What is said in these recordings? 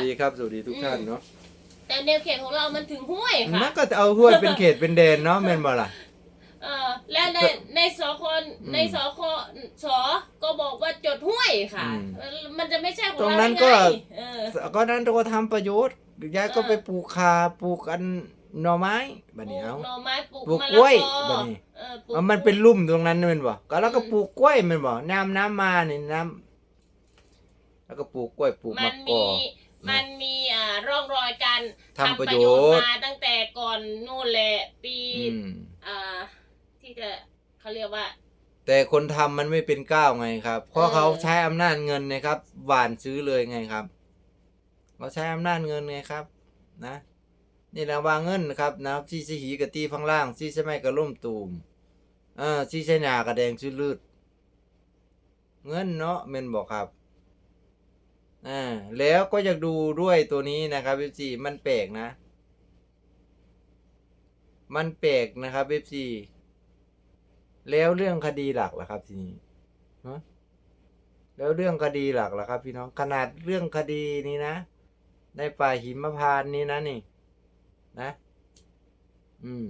ดีครับสวัสดีทุกท่านเนาะแต่แนวเขตของเรามันถึงห้วยค่ะมันก็จะเอาห้วยเป็นเขตเป็นแดนเนาะแม่นบ่ล่ะ เออและในในสคอืมในสคสก็บอกว่าจดห้วยค่ะ อืมเออมันจะไม่ใช่ของตรงเรานั้นได้ก็ไงเออ ก็นั้นเราก็ทำประโยชน์ยายก็ไปปลูกคาปลูกอันหน่อไม้บัดปนี้ลูกเอาหน่อไม้ปลูกปลูกมะกล้วยละกอแบบนี้ เออปลูก เอามันเป็นลุ่มตรงนั้นแม่นบ่ก็แล้วก็อืม ปลูกกล้วยแม่นบ่น้ำน้ำมานี่น้ำแล้วก็ปลูกกล้วยปลูกมัมะนกมีอ มันมีอ่าร่องรอยการทำประโยชน์มาตั้งแต่ก่อนนู่นแหละปีอืม อ่าที่จะเขาเรียกว่า แต่คนทำมันไม่เป็นก้าวไงครับ เพราะเออ เขาใช้อำนาจเงินนะครับหวานซื้อเลยไงครับเขาใช้อำนาจเงินไงครับ นะ นี่นะวางเงินนะครับนะที่สิหีกะตีพังล่างที่ใช่ไหมกระล่มตูมเออที่ใช่หนากระแดงชื่อลืด เงินเนาะเมนบอกครับ อ่าแล้วก็อยากดูด้วยตัวนี้นะครับเอฟซีมันแปลกนะ มันแปลกนะครับเอฟซีแล้วเรื่องคดีหลักล่ะครับทีนี้ฮะแล้วเรื่องคดีหลักล่ะครับ พี่น้องขนาดเรื่องคดีนี้นะในป่าหิมพานนี้นะนี่ นะ อืม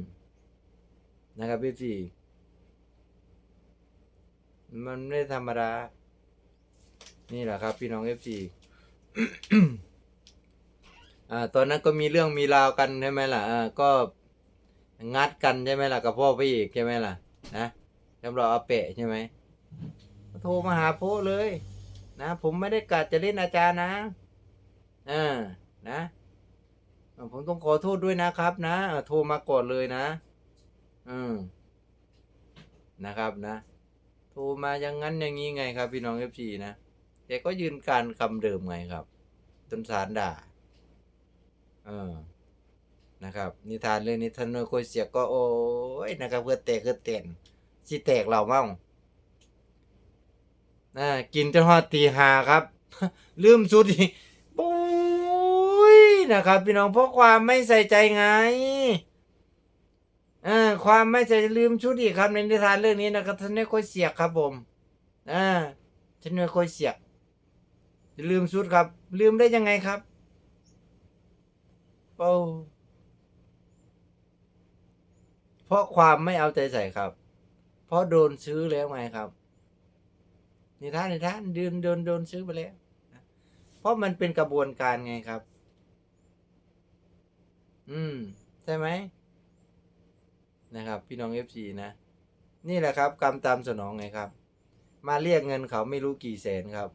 นะครับพี่สี่มันไม่ธรรมดา นี่แหละครับ พี่น้องเอฟซี อ่า ตอนนั้นก็มีเรื่องมีราวกันใช่ไหมล่ะอ่าก็งัดกันใช่ไหมล่ะกับพ่อพี่เอกใช่ไหมล่ะ นะจำเราเอาเปะใช่ไหมโทรมาหาโพเลย นะผมไม่ได้กัดจะเล่นอาจารย์นะอ่านะผมต้องขอโทษด้วยนะครับ นะโทรมาก่อนเลยนะ อืมนะครับนะ โทรมาอย่างนั้นอย่างนี้ไงครับ พี่น้องเอฟซีนะ แต่ก็ยืนการคำเดิมไงครับจนสารด่า เออ นะครับ นิทานเรื่องนี้ท่านเนอโคยเสียก็โอ้ยนะครับเพื่อแตกเพื่อเต้นสิแตกเราเมานะกินจนฮอดตีหาครับ ลืมสุดอีกปุ้ยนะครับ พี่น้องเพราะความไม่ใส่ใจไงอ่าความไม่ใส่ลืมชุดอีกครับในนิทานเรื่องนี้นะครับท่านไม่ค่อยเสียกครับผมอ่าท่านไม่ค่อยเสียก ลืมชุดครับ ลืมได้ยังไงครับโอ้เพราะความไม่เอาใจใส่ครับ เพราะโดนซื้อแล้วไงครับนิทานนิทานโดนโดนโดนซื้อไปแล้วเพราะมันเป็นกระบวนการไงครับ อืม ใช่ไหมนะครับ พี่น้องเอฟซีนะ นี่แหละครับ กรรมตามสนองไงครับ มาเรียกเงินเขาไม่รู้กี่แสนครับ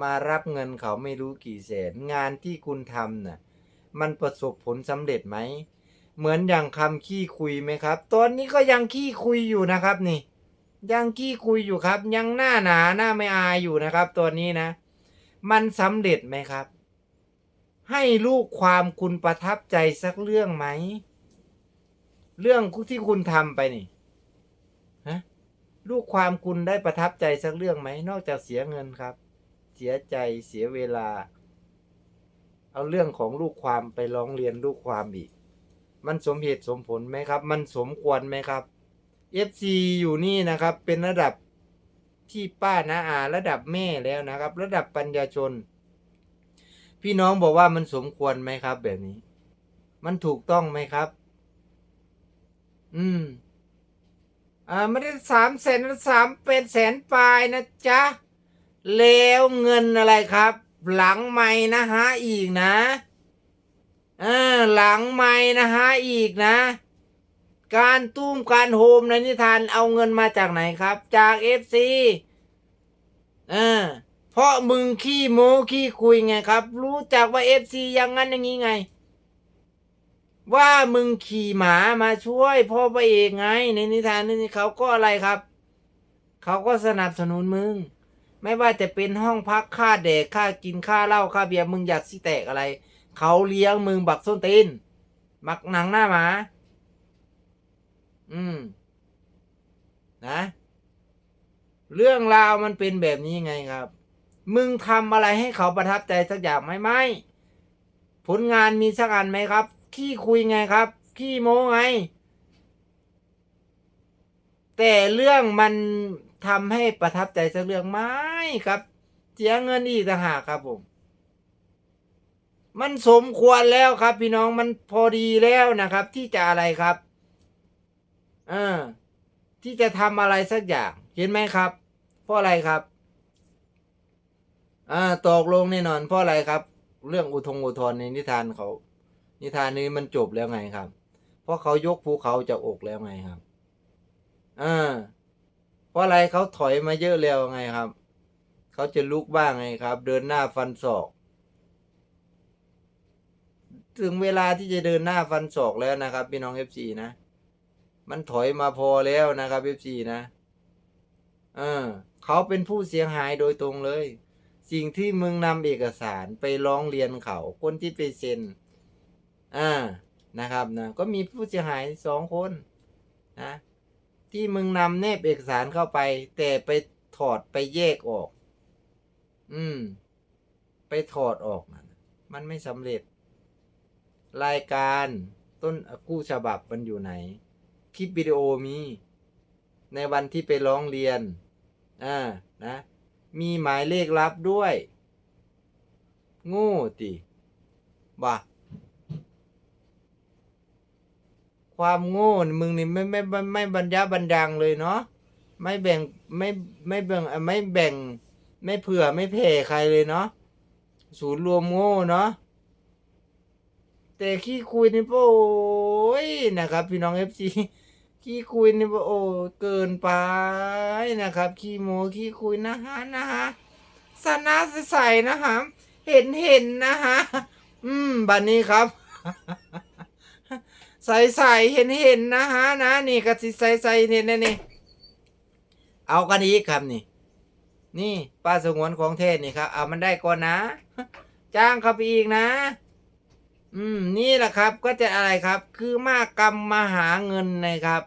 มารับเงินเขาไม่รู้กี่แสน งานที่คุณทำน่ะ มันประสบผลสำเร็จไหม เหมือนอย่างคำขี้คุยไหมครับ ตอนนี้ก็ยังขี้คุยอยู่นะครับนี่ ยังขี้คุยอยู่ครับ ยังหน้าหนาหน้าไม่อายอยู่นะครับ ตัวนี้นะ มันสำเร็จไหมครับ ให้ลูกความคุณประทับใจสักเรื่องไหม เรื่องที่คุณทำไปนี่ฮะลูกความคุณได้ประทับใจสักเรื่องไหม นอกจากเสียเงินครับ สียใจเสียเวลา เอาเรื่องของลูกความไปร้องเรียนลูกความอีก มันสมเหตุสมผลไหมครับ มันสมควรไหมครับ FC อยู่นี่นะครับเป็นระดับที่ป้านาอาระดับแม่แล้วนะครับ ระดับปัญญาชน พี่น้องบอกว่ามันสมควรไหมครับ แบบนี้ มันถูกต้องไหมครับ อืม อ่าไม่ได้สามแสนสามเป็นแสนปลายนะจ๊ะ แล้วเงินอะไรครับ หลังไม่นะฮะอีกนะอ่าหลังไม่นะฮะอีกนะ การตุ้มการโฮมในนิทานเอาเงินมาจากไหนครับ จากเอฟซีอ่าเพราะมึงขี้โม้ขี้คุยไงครับ รู้จักว่าเอฟซีอย่างนั้นอย่างนี้ไง ว่ามึงขี่หมามาช่วยพ่อพระเอกไง ในนิทานนี้เขาก็อะไรครับ เขาก็สนับสนุนมึง ไม่ว่าจะเป็นห้องพักค่าเด็กค่ากินค่าเหล้าค่าเบียร์มึงอยากสิแตกอะไร เขาเลี้ยงมึงบักส้นตีนบักหนังหน้าหมา อืม นะ เรื่องราวมันเป็นแบบนี้ไงครับ มึงทำอะไรให้เขาประทับใจสักอย่างไหมไม่ ผลงานมีสักอันไหมครับ ขี้คุยไงครับ ขี้โม้ไง แต่เรื่องมัน ทำให้ประทับใจสักเรื่องไหมครับ เสียเงินอีกต่างหากครับผม มันสมควรแล้วครับ พี่น้องมันพอดีแล้วนะครับ ที่จะอะไรครับ เออ ที่จะทำอะไรสักอย่าง เห็นไหมครับ เพราะอะไรครับ อ่าตกลงแน่นอน เพราะอะไรครับ เรื่องอุทงอุทธรในนิทานเขา นิทานนี้มันจบแล้วไงครับ เพราะเขายกภูเขาจากอกแล้วไงครับอ่า เพราะอะไรเขาถอยมาเยอะแล้วไงครับ เขาจะลุกบ้างไงครับ เดินหน้าฟันศอก ถึงเวลาที่จะเดินหน้าฟันศอกแล้วนะครับ พี่น้องเอฟซีนะ มันถอยมาพอแล้วนะครับเอฟซีนะ เออ เขาเป็นผู้เสียหายโดยตรงเลย สิ่งที่มึงนำเอกสารไปร้องเรียนเขา คนที่ไปเซ็น อ่านะครับนะ ก็มีผู้เสียหายสองคนนะ ที่มึงนำเนบเอกสารเข้าไป แต่ไปถอดไปแยกออก อืม ไปถอดออกนะมันไม่สำเร็จ รายการต้นกู้ฉบับมันอยู่ไหน คลิปวิดีโอมี ในวันที่ไปร้องเรียน อ่า นะ มีหมายเลขลับด้วย โง่ติบ่า ความโง่มึงนี่ไม่ไม่ไม่ไม่บรรยะบรรดังเลยเนาะไม่แบ่งไม่ไม่แบ่งไม่แบ่ง ไม่เผื่อไม่แผ่ใครเลยเนาะศูนย์รวมโง่เนาะแต่ขี้คุยนี่โอ้ยนะครับ พี่น้องเอฟซีขี้คุยนี่โอ้เกินไปนะครับ ขี้โมขี้คุยนะฮะนะฮะสนะใสๆนะฮะเห็นเห็นนะฮะอืมบัดนี้ครับ ใสใสเห็นเห็นนะฮะนะนี่กระสิใสใสเนี่ยนี่เอากันอีกครับนี่ นี่ป้าสงวนของเทศนี่ครับ เอามันได้ก่อนนะ จ้างเขาไปอีกนะ อืม นี่แหละครับก็จะอะไรครับ คือมากกรรมมาหาเงินนะครับ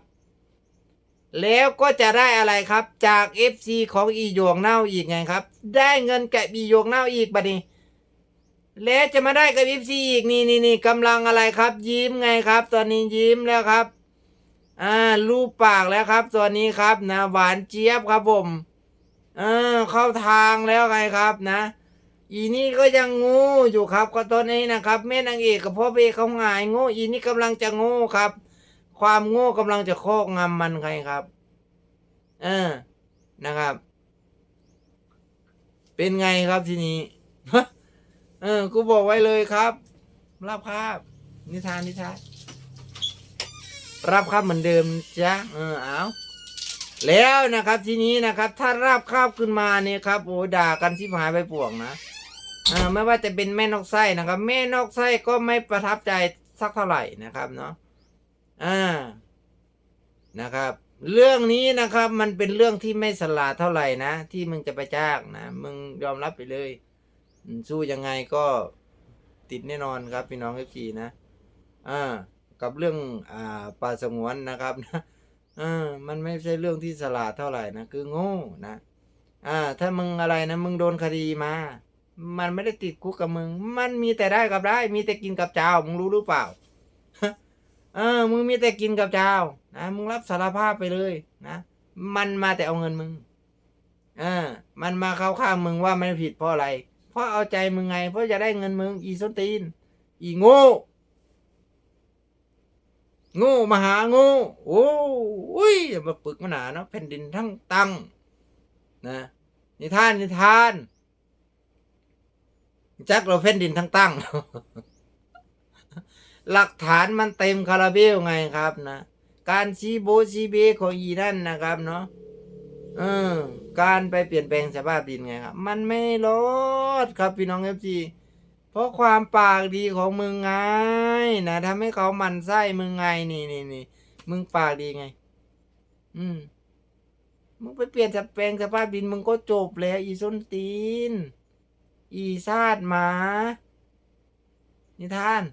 แล้วก็จะได้อะไรครับ จาก FC ของอีโยงเน่าอีกไงครับ ได้เงินแกับอีโยงเน่าอีกบัดนี้ แล้วจะมาได้กับ FC อีกนี่นี่นี่กำลังอะไรครับ ยิ้มไงครับ ตอนนี้ยิ้มแล้วครับ อ่ารูปปากแล้วครับตอนนี้ครับนะหวานเจี๊ยบครับผมเออเข้าทางแล้วไงครับนะ อีนี่ก็ยังงูอยู่ครับก็ตอนนี้นะครับแม่นางเอกกับพ่อเบเขาหงายง่อีนี่กำลังจะง่ครับ ความง่กำลังจะโคกงำมันใครครับ เออนะครับ เป็นไงครับทีนี้ เออ กูบอกไว้เลยครับ รับครับ นิทานนิทานรับครับเหมือนเดิมจ้ะเออเอาแล้วนะครับทีนี้นะครับ ถ้ารับคาบขึ้นมาเนี่ยครับโอ้ด่ากันชิบหายไปป่วงนะอ่าไม่ว่าจะเป็นแม่นกไส้นะครับ แม่นกไส้ก็ไม่ประทับใจสักเท่าไหร่นะครับเนาะอ่านะครับ เรื่องนี้นะครับ มันเป็นเรื่องที่ไม่สลาดเท่าไหร่นะ ที่มึงจะไปจ้างนะ มึงยอมรับไปเลย สู้ยังไงก็ติดแน่นอนครับพี่น้องเอฟซีนะอ่ากับเรื่องอ่าป่าสงวนนะครับนะเออมันไม่ใช่เรื่องที่สลาดเท่าไหร่นะคือโง่นะอ่าถ้ามึงอะไรนะมึงโดนคดีมา มันไม่ได้ติดคุกกับมึง มันมีแต่ได้กับได้ มีแต่กินกับเจ้ามึงรู้หรือเปล่าเออ มึงมีแต่กินกับเจ้านะมึงรับสารภาพไปเลยนะมันมาแต่เอาเงินมึงเออมันมาเข้าข้างมึงว่าไม่ผิดเพราะอะไร เพราะเอาใจมึงไง เพราะจะได้เงินมึง อีส้นตีน อีโง่ โง่มหาโง่ โอ้ยอย่ามาปึกมาหนาเนาะแผ่นดินทั้งตังนะนิทานนิทานจักเราแผ่นดินทั้งตั้ง หลักฐานมันเต็มคาราเบลไงครับนะ การซีโบซีเบของอีนั่นนะครับเนาะ เออ การไปเปลี่ยนแปลงสภาพดินไงครับ มันไม่รอดครับพี่น้องเอฟซีเพราะความปากดีของมึงไงนะทำให้เขามันไส้มึงไงนี่นี่นี่มึงปากดีไง อืมมึงไปเปลี่ยนสแปลงสภาพดินมึงก็จบแล้ว อีส้นตีน อีซาดหมา นิท่าน